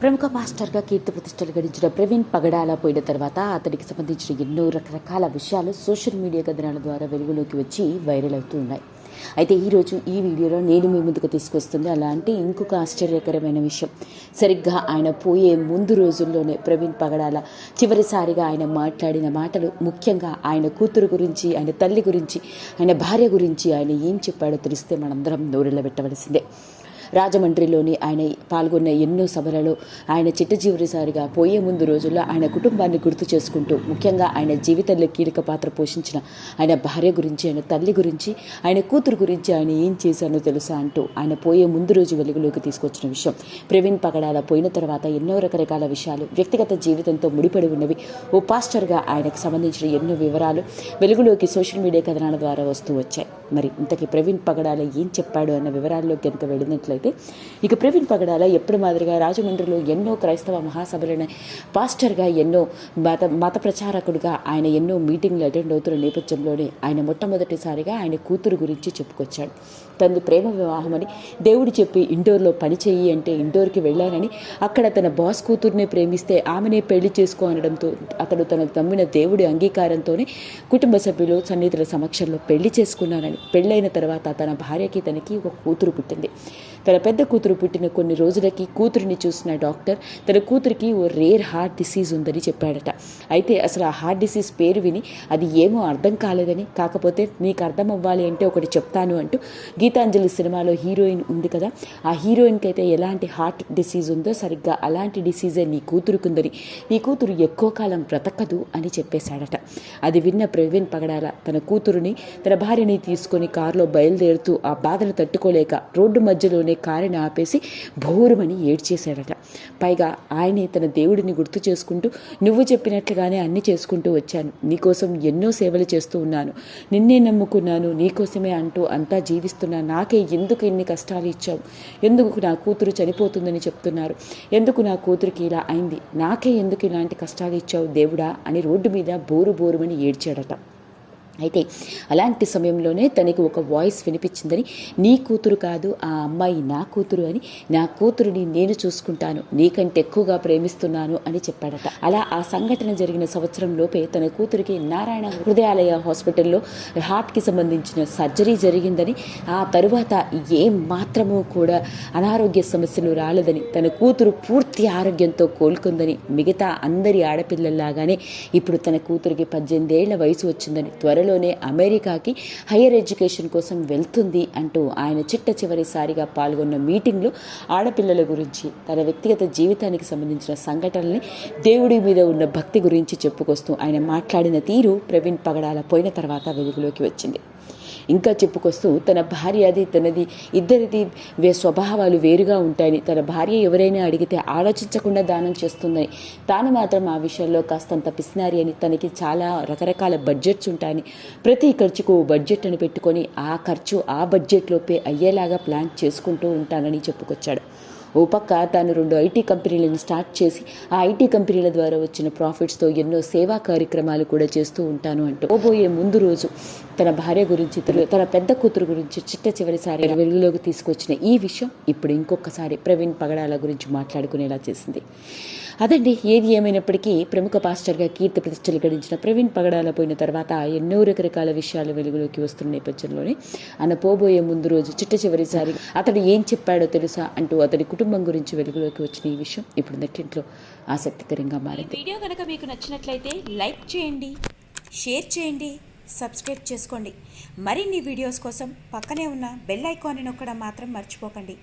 ప్రముఖ మాస్టర్గా కీర్తి ప్రతిష్టలు గడించిన ప్రవీణ్ పగడాల పోయిన తర్వాత అతడికి సంబంధించిన ఎన్నో రకరకాల విషయాలు సోషల్ మీడియా కథనాల ద్వారా వెలుగులోకి వచ్చి వైరల్ అవుతూ ఉన్నాయి. అయితే ఈరోజు ఈ వీడియోలో నేను మీ ముందుకు తీసుకొస్తుంది అలాంటి ఇంకొక ఆశ్చర్యకరమైన విషయం. సరిగ్గా ఆయన పోయే ముందు రోజుల్లోనే ప్రవీణ్ పగడాల చివరిసారిగా ఆయన మాట్లాడిన మాటలు ముఖ్యంగా ఆయన కూతురు గురించి ఆయన తల్లి గురించి ఆయన భార్య గురించి ఆయన ఏం చెప్పాడో తెలిస్తే మనందరం నోరెళ్ళబెట్టవలసిందే. రాజమండ్రిలోని ఆయన పాల్గొన్న ఎన్నో సభలలో ఆయన చిట్ట చివరిసారిగా పోయే ముందు రోజుల్లో ఆయన కుటుంబాన్ని గుర్తు చేసుకుంటూ ముఖ్యంగా ఆయన జీవితంలో కీలక పాత్ర పోషించిన ఆయన భార్య గురించి ఆయన తల్లి గురించి ఆయన కూతురు గురించి ఆయన ఏం చేశానో తెలుసా అంటూ ఆయన పోయే ముందు రోజు వెలుగులోకి తీసుకొచ్చిన విషయం. ప్రవీణ్ పగడాల పోయిన తర్వాత ఎన్నో రకరకాల విషయాలు వ్యక్తిగత జీవితంతో ముడిపడి ఉన్నవి ఓ పాస్టర్గా ఆయనకు సంబంధించిన ఎన్నో వివరాలు వెలుగులోకి సోషల్ మీడియా కథనాల ద్వారా వస్తూ వచ్చాయి. మరి ఇంతకీ ప్రవీణ్ పగడాల ఏం చెప్పాడు అన్న వివరాల్లో కనుక వెళ్ళినట్లయితే ఇక ప్రవీణ్ పగడాల ఎప్పుడు మాదిరిగా రాజమండ్రిలో ఎన్నో క్రైస్తవ మహాసభలను పాస్టర్గా ఎన్నో మత మత ప్రచారకుడిగా ఆయన ఎన్నో మీటింగ్లు అటెండ్ అవుతున్న నేపథ్యంలోనే ఆయన మొట్టమొదటిసారిగా ఆయన కూతురు గురించి చెప్పుకొచ్చాడు. తనది ప్రేమ వివాహమని దేవుడు చెప్పి ఇండోర్లో పని చెయ్యి అంటే ఇండోర్కి వెళ్ళానని అక్కడ తన బాస్ కూతుర్నే ప్రేమిస్తే ఆమెనే పెళ్ళి చేసుకో అనడంతో అతడు తన నమ్మిన దేవుడి అంగీకారంతోనే కుటుంబ సభ్యులు సన్నిధుల సమక్షంలో పెళ్ళి చేసుకున్నానని పెళ్ళైన తర్వాత తన భార్యకి తనకి ఒక కూతురు పుట్టింది. తన పెద్ద కూతురు పుట్టిన కొన్ని రోజులకి కూతురిని చూసిన డాక్టర్ తన కూతురికి ఓ రేర్ హార్ట్ డిసీజ్ ఉందని చెప్పాడట. అయితే అసలు ఆ హార్ట్ డిసీజ్ పేరు విని అది ఏమో అర్థం కాలేదని కాకపోతే నీకు అర్థం అవ్వాలి అంటే ఒకటి చెప్తాను అంటూ గీతాంజలి సినిమాలో హీరోయిన్ ఉంది కదా. ఆ హీరోయిన్కి అయితే ఎలాంటి హార్ట్ డిసీజ్ ఉందో సరిగ్గా అలాంటి డిసీజే నీ కూతురుకుందని. నీ కూతురు ఎక్కువ కాలం బ్రతకదు అని చెప్పేశాడట. అది విన్న ప్రవీణ్ పగడాల తన కూతురుని తన భార్యని తీసుకొని కారులో బయలుదేరుతూ ఆ బాధను తట్టుకోలేక రోడ్డు మధ్యలోనే కారుని ఆపేసి భోరుమని ఏడ్చేశాడట. పైగా ఆయనే తన దేవుడిని గుర్తు చేసుకుంటూ నువ్వు చెప్పినట్లుగానే అన్ని చేసుకుంటూ వచ్చాను. నీకోసం ఎన్నో సేవలు చేస్తూ ఉన్నాను. నిన్నే నమ్ముకున్నాను. నీకోసమే అంటూ అంతా జీవిస్తున్నా నాకే ఎందుకు ఇన్ని కష్టాలు ఇచ్చావు? ఎందుకు నా కూతురు చనిపోతుందని చెప్తున్నారు? ఎందుకు నా కూతురికి ఇలా అయింది? నాకే ఎందుకు ఇలాంటి కష్టాలు ఇచ్చావు దేవుడా? అని రోడ్డు మీద బోరు బోరుమని ఏడ్చాడట. అయితే అలాంటి సమయంలోనే తనకి ఒక వాయిస్ వినిపించిందని నీ కూతురు కాదు ఆ అమ్మాయి నా కూతురు అని నా కూతురుని నేను చూసుకుంటాను నీకంటే ఎక్కువగా ప్రేమిస్తున్నాను అని చెప్పాడట. అలా ఆ సంఘటన జరిగిన సంవత్సరం లోపే తన కూతురికి నారాయణ హృదయాలయ హాస్పిటల్లో హార్ట్కి సంబంధించిన సర్జరీ జరిగిందని ఆ తరువాత ఏం మాత్రము కూడా అనారోగ్య సమస్యలు రాలేదని తన కూతురు పూర్తి ఆరోగ్యంతో కోలుకుందని మిగతా అందరి ఆడపిల్లల్లాగానే ఇప్పుడు తన కూతురికి పద్దెనిమిదేళ్ళ వయసు వచ్చిందని త్వరలోనే అమెరికాకి హయ్యర్ ఎడ్యుకేషన్ కోసం వెళ్తుంది అంటూ ఆయన చిట్ట చివరిసారిగా పాల్గొన్న మీటింగ్లో ఆడపిల్లల గురించి తన వ్యక్తిగత జీవితానికి సంబంధించిన సంఘటనల్ని దేవుడి మీద ఉన్న భక్తి గురించి చెప్పుకొస్తూ ఆయన మాట్లాడిన తీరు ప్రవీణ్ పగడాల పోయిన తర్వాత వెలుగులోకి వచ్చింది. ఇంకా చెప్పుకొస్తూ తన భార్య అది తనది ఇద్దరిది వే స్వభావాలు వేరుగా ఉంటాయని తన భార్య ఎవరైనా అడిగితే ఆలోచించకుండా దానం చేస్తుందని తాను మాత్రం ఆ విషయంలో కాస్తంత పిసినారి అని తనకి చాలా రకరకాల బడ్జెట్స్ ఉంటాయని ప్రతి ఖర్చుకు ఓ బడ్జెట్ అని పెట్టుకొని ఆ ఖర్చు ఆ బడ్జెట్లోపే అయ్యేలాగా ప్లాన్ చేసుకుంటూ ఉంటానని చెప్పుకొచ్చాడు. ఓ పక్క తాను రెండు ఐటీ కంపెనీలను స్టార్ట్ చేసి ఆ ఐటీ కంపెనీల ద్వారా వచ్చిన ప్రాఫిట్స్తో ఎన్నో సేవా కార్యక్రమాలు కూడా చేస్తూ ఉంటాను అంటూ పోబోయే ముందు రోజు తన భార్య గురించి తన- తన పెద్ద కూతురు గురించి చిట్ట చివరిసారి వెలుగులోకి తీసుకొచ్చిన ఈ విషయం ఇప్పుడు ఇంకొకసారి ప్రవీణ్ పగడాల గురించి మాట్లాడుకునేలా చేసింది. అదండి ఏది ఏమైనప్పటికీ ప్రముఖ పాస్టర్గా కీర్తి ప్రతిష్టలు గడించిన ప్రవీణ్ పగడాల పోయిన తర్వాత ఎన్నో రకరకాల విషయాలు వెలుగులోకి వస్తున్న నేపథ్యంలోనే ఆయన పోబోయే ముందు రోజు చిట్ట చివరిసారి అతడు ఏం చెప్పాడో తెలుసా అంటూ అతడి కుటుంబం గురించి వెలుగులోకి వచ్చిన ఈ విషయం ఇప్పుడు నెట్టింట్లో ఆసక్తికరంగా మారింది. వీడియో కనుక మీకు నచ్చినట్లయితే లైక్ చేయండి షేర్ చేయండి సబ్స్క్రైబ్ చేసుకోండి. మరిన్ని వీడియోస్ కోసం పక్కనే ఉన్న బెల్ ఐకాన్ని నొక్కడం మాత్రం మర్చిపోకండి.